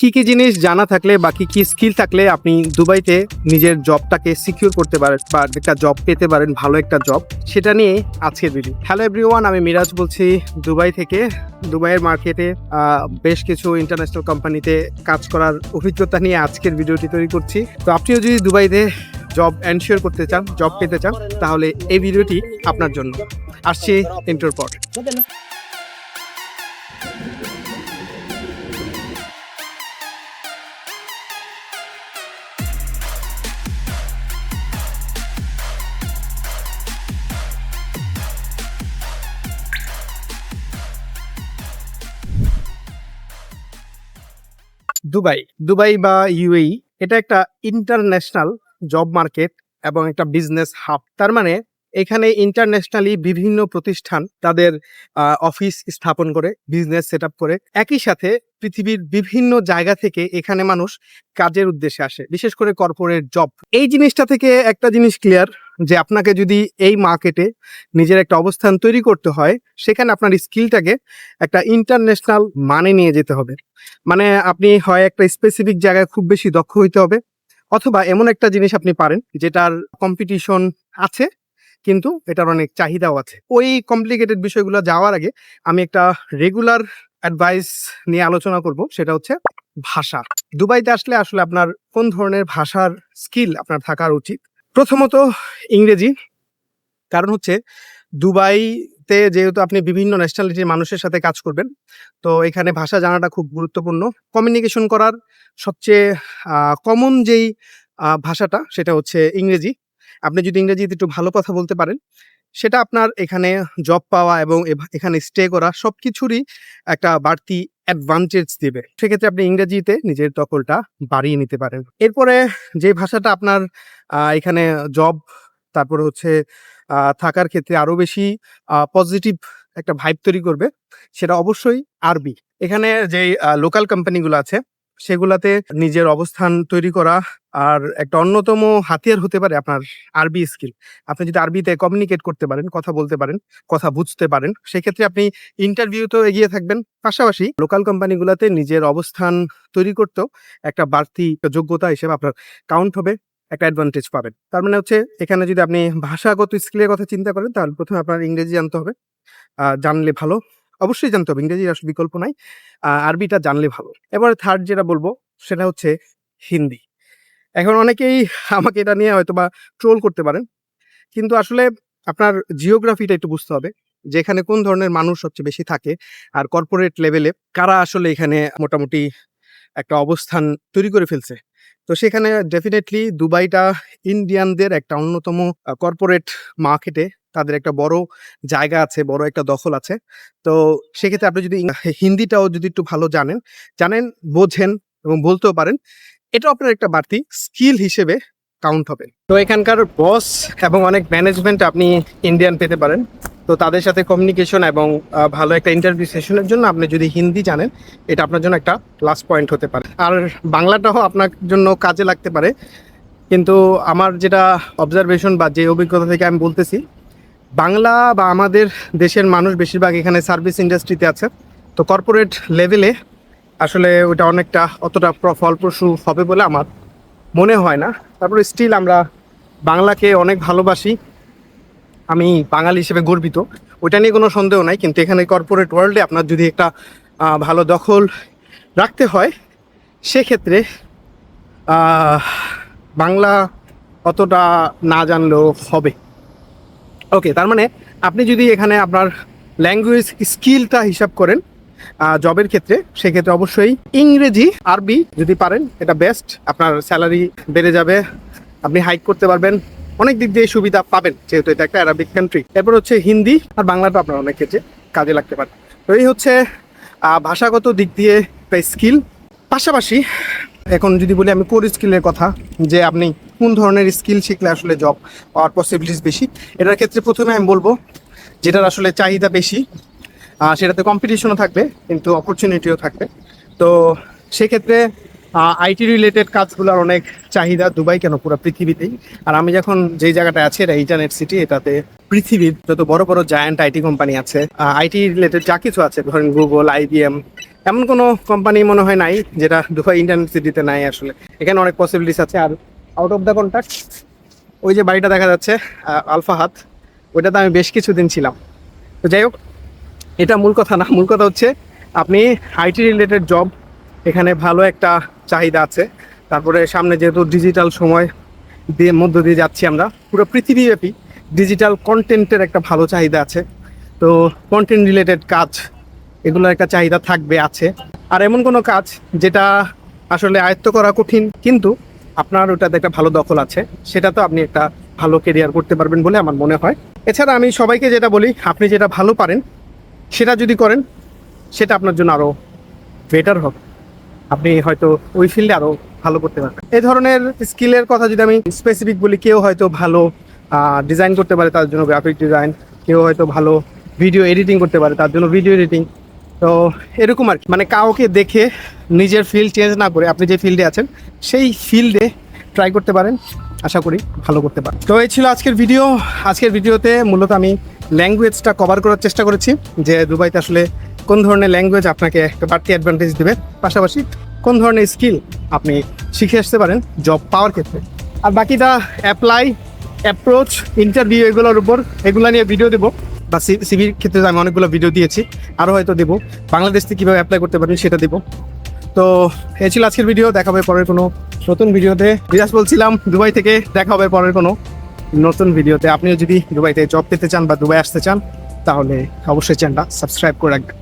কি কি জিনিস জানা থাকলে বা কি কি স্কিল থাকলে আপনি দুবাইতে নিজের জবটাকে সিকিউর করতে পারেন বা একটা জব পেতে পারেন, ভালো একটা জব সেটা নিয়ে আজকের ভিডিও হ্যালো এভরিওয়ান আমি মিরাজ বলছি দুবাই থেকে। দুবাইয়ের মার্কেটে বেশ কিছু ইন্টারন্যাশনাল কোম্পানিতে কাজ করার অভিজ্ঞতা নিয়ে আজকের ভিডিওটি তৈরি করছি। তো আপনিও যদি দুবাইতে জব এনশিওর করতে চান জব পেতে চান, তাহলে এই ভিডিওটি আপনার জন্য। আসছি ইন্টার দুবাই। দুবাই বা ইউএই, এটা একটা ইন্টারন্যাশনাল জব মার্কেট এবং একটা বিজনেস হাব তার মানে এখানে ইন্টারন্যাশনালি বিভিন্ন প্রতিষ্ঠান তাদের অফিস স্থাপন করে বিজনেস সেট করে। একই সাথে পৃথিবীর বিভিন্ন জায়গা থেকে এখানে মানুষ কাজের উদ্দেশ্যে আসে, বিশেষ করে কর্পোরেট জব এই জিনিসটা থেকে একটা জিনিস ক্লিয়ার যে আপনাকে যদি এই মার্কেটে নিজের একটা অবস্থান তৈরি করতে হয়, সেখানে আপনার স্কিলটাকে একটা ইন্টারন্যাশনাল মানে নিয়ে যেতে হবে। মানে আপনি হয় একটা স্পেসিফিক জায়গায় খুব বেশি দক্ষ হইতে হবে, অথবা এমন একটা জিনিস আপনি পারেন যেটার কম্পিটিশন আছে, কিন্তু এটার অনেক চাহিদাও আছে। ওই কমপ্লিকেটেড বিষয়গুলো যাওয়ার আগে আমি একটা রেগুলার অ্যাডভাইস নিয়ে আলোচনা করব, সেটা হচ্ছে ভাষা। দুবাইতে আসলে আসলে আপনার কোন ধরনের ভাষার স্কিল আপনার থাকার উচিত? প্রথমত ইংরেজি। কারণ হচ্ছে দুবাইতে যেহেতু আপনি বিভিন্ন ন্যাশনালিটির মানুষের সাথে কাজ করবেন, তো এখানে ভাষা জানাটা খুব গুরুত্বপূর্ণ। কমিউনিকেশন করার সবচেয়ে কমন যেই ভাষাটা সেটা হচ্ছে ইংরেজি। আপনি যদি ইংরেজিতে একটু ভালো কথা বলতে পারেন সেটা আপনার এখানে জব পাওয়া এবং এখানে স্টে করা সব কিছুরই একটা বাড়তি অ্যাডভান্টেজ দেবে। সেক্ষেত্রে আপনি ইংরেজিতে নিজের দখলটা বাড়িয়ে নিতে পারেন। এরপরে যে ভাষাটা আপনার এখানে জব তারপরে হচ্ছে থাকার ক্ষেত্রে আরও বেশি পজিটিভ একটা ভাইব তৈরি করবে, সেটা অবশ্যই আরবি। এখানে যে লোকাল কোম্পানিগুলো আছে সেগুলাতে নিজের অবস্থান তৈরি করা আর একটা অন্যতম হাতিয়ার হতে পারে আপনার আরবি স্কিল আপনি যদি আরবিতে কমিউনিকেট করতে পারেন, কথা বলতে পারেন, কথা বুঝতে পারেন, সেক্ষেত্রে আপনি ইন্টারভিউতেও এগিয়ে থাকবেন। পাশাপাশি লোকাল কোম্পানিগুলোতে নিজের অবস্থান তৈরি করতেও একটা বাড়তি যোগ্যতা হিসেবে আপনার কাউন্ট হবে, একটা অ্যাডভান্টেজ পাবেন। তার মানে হচ্ছে এখানে যদি আপনি ভাষাগত স্কিলের কথা চিন্তা করেন, তাহলে প্রথমে আপনার ইংরেজি জানতে হবে। জানলে ভালো। অবশ্যই জানতে হবে, ইংরেজির আসলে বিকল্প নাই। আরবিটা জানলে ভালো। এবার থার্ড যেটা বলব, সেটা হচ্ছে হিন্দি। এখন অনেকেই আমাকে এটা নিয়ে হয়তো বা ট্রোল করতে পারেন, কিন্তু আসলে আপনার জিওগ্রাফিটা একটু বুঝতে হবে, যে এখানে কোন ধরনের মানুষ সবচেয়ে বেশি থাকে, আর কর্পোরেট লেভেলে কারা আসলে এখানে মোটামুটি একটা অবস্থান তৈরি করে ফেলছে। তো সেখানে ডেফিনেটলি দুবাইটা ইন্ডিয়ানদের একটা অন্যতম কর্পোরেট মার্কেটে তাদের একটা বড় জায়গা আছে, বড় একটা দখল আছে। তো সেক্ষেত্রে আপনি যদি হিন্দিটাও যদি একটু ভালো জানেন জানেন, বোঝেন এবং বলতেও পারেন এটা আপনার একটা বাড়তি স্কিল হিসেবে কাউন্ট হবে। তো এখানকার বস এবং অনেক ম্যানেজমেন্ট আপনি ইন্ডিয়ান পেতে পারেন। তো তাদের সাথে কমিউনিকেশন এবং ভালো একটা ইন্টারভিউ সেশনের জন্য আপনি যদি হিন্দি জানেন, এটা আপনার জন্য একটা প্লাস পয়েন্ট হতে পারে। আর বাংলাটাও আপনার জন্য কাজে লাগতে পারে। কিন্তু আমার যেটা অবজারভেশন বা যে অভিজ্ঞতা থেকে আমি বলতেছি, বাংলা বা আমাদের দেশের মানুষ বেশিরভাগ এখানে সার্ভিস ইন্ডাস্ট্রিতে আছে। তো কর্পোরেট লেভেলে আসলে ওটা অনেকটা অতটা প্র- ফলপ্রসূ হবে বলে আমার মনে হয় না। তারপরে স্টিল আমরা বাংলাকে অনেক ভালোবাসি। আমি বাঙালি হিসেবে গর্বিত। ওইটা নিয়ে কোনো সন্দেহ নাই, কিন্তু এখানে কর্পোরেট ওয়ার্ল্ডে আপনার যদি একটা ভালো দখল রাখতে হয়, সেক্ষেত্রে বাংলা অতটা না জানলেও হবে। ওকে তার মানে আপনি যদি এখানে আপনার ল্যাঙ্গুয়েজ স্কিলটা হিসাব করেন জবের ক্ষেত্রে, সেক্ষেত্রে অবশ্যই ইংরেজি, আরবি যদি পারেন, এটা বেস্ট আপনার স্যালারি বেড়ে যাবে, আপনি হাইক করতে পারবেন। অনেক দিক দিয়ে সুবিধা পাবেন, যেহেতু এটা একটা অ্যারাবিক কান্ট্রি এরপর হচ্ছে হিন্দি আর বাংলাটা আপনার অনেক ক্ষেত্রে কাজে লাগতে পারে। তো এই হচ্ছে ভাষাগত দিক দিয়ে স্কিল পাশাপাশি, এখন যদি বলি আমি কোর স্কিলের কথা, যে আপনি কোন ধরনের স্কিল শিখলে আসলে জব পাওয়ার পসিবিলিটিস বেশি, এটার ক্ষেত্রে প্রথমে আমি বলব, যেটার আসলে চাহিদা বেশি সেটাতে কম্পিটিশনও থাকবে, কিন্তু অপরচুনিটিও থাকবে। তো সেক্ষেত্রে আইটি রিলেটেড কাজগুলোর অনেক চাহিদা দুবাই কেন পুরো পৃথিবীতেই? আর আমি যখন যেই জায়গাটা আছে এটা ইন্টারনেট সিটি এটাতে পৃথিবীর যত বড় বড় জায়ান্ট আইটি কোম্পানি আছে আইটি রিলেটেড যা কিছু আছে ধরেন গুগল আইবিএম এমন কোনো কোম্পানি মনে হয় নাই যেটা দুবাই ইন্টারনেট সিটিতে নাই আসলে। এখানে অনেক পসিবিলিটিস আছে। আর আউট অফ দ্য কন্ট্যাক্ট ওই যে বাড়িটা দেখা যাচ্ছে আহ, আলফা হাত ওইটাতে আমি বেশ কিছুদিন ছিলাম। তো যাই হোক এটা মূল কথা না মূল কথা হচ্ছে আপনি আইটি রিলেটেড জব এখানে ভালো একটা চাহিদা আছে। তারপরে সামনে যেহেতু ডিজিটাল সময় দিয়ে মধ্য দিয়ে যাচ্ছি আমরা, পুরো পৃথিবীব্যাপী ডিজিটাল কন্টেন্টের একটা ভালো চাহিদা আছে। তো কন্টেন্ট রিলেটেড কাজ, এগুলোর একটা চাহিদা থাকবে, আছে। আর এমন কোনো কাজ যেটা আসলে আয়ত্ত করা কঠিন, কিন্তু আপনার ওটাতে একটা ভালো দখল আছে, সেটা তো আপনি একটা ভালো কেরিয়ার করতে পারবেন বলে আমার মনে হয়। এছাড়া আমি সবাইকে যেটা বলি, আপনি যেটা ভালো পারেন, সেটা যদি করেন, সেটা আপনার জন্য আরও বেটার হবে। আপনি হয়তো ওই ফিল্ডে আরও ভালো করতে পারবেন। এই ধরনের স্কিলের কথা যদি আমি স্পেসিফিক বলি, কেউ হয়তো ভালো ডিজাইন করতে পারে তার জন্য গ্রাফিক ডিজাইন কেউ হয়তো ভালো ভিডিও এডিটিং করতে পারে তার জন্য ভিডিও এডিটিং তো এরকম আর কি। মানে কাউকে দেখে নিজের ফিল্ড চেঞ্জ না করে আপনি যে ফিল্ডে আছেন, সেই ফিল্ডে ট্রাই করতে পারেন। আশা করি ভালো করতে পারেন। তো এই ছিল আজকের ভিডিও আজকের ভিডিওতে মূলত আমি ল্যাঙ্গুয়েজটা কভার করার চেষ্টা করেছি, যে দুবাইতে আসলে কোন ধরনের ল্যাঙ্গুয়েজ আপনাকে একটা বাড়তি অ্যাডভান্টেজ দেবে? পাশাপাশি কোন ধরনের স্কিল আপনি শিখে আসতে পারেন জব পাওয়ার ক্ষেত্রে? আর বাকিটা অ্যাপ্লাই অ্যাপ্রোচ ইন্টারভিউ এগুলোর উপর, এগুলো নিয়ে ভিডিও দেবো। বা সিভির ক্ষেত্রে আমি অনেকগুলো ভিডিও দিয়েছি। আরও হয়তো দেবো। বাংলাদেশ থেকে কীভাবে অ্যাপ্লাই করতে পারবেন সেটা দেবো। তো এই ছিল আজকের ভিডিও দেখা হবে পরের কোনো নতুন ভিডিওতে বিরাজ বলছিলাম, দুবাই থেকে দেখা হবে পরের কোনো নতুন ভিডিওতে আপনিও যদি দুবাইতে জব পেতে চান বা দুবাই আসতে চান, তাহলে অবশ্যই চ্যানেলটা সাবস্ক্রাইব করে রাখবেন।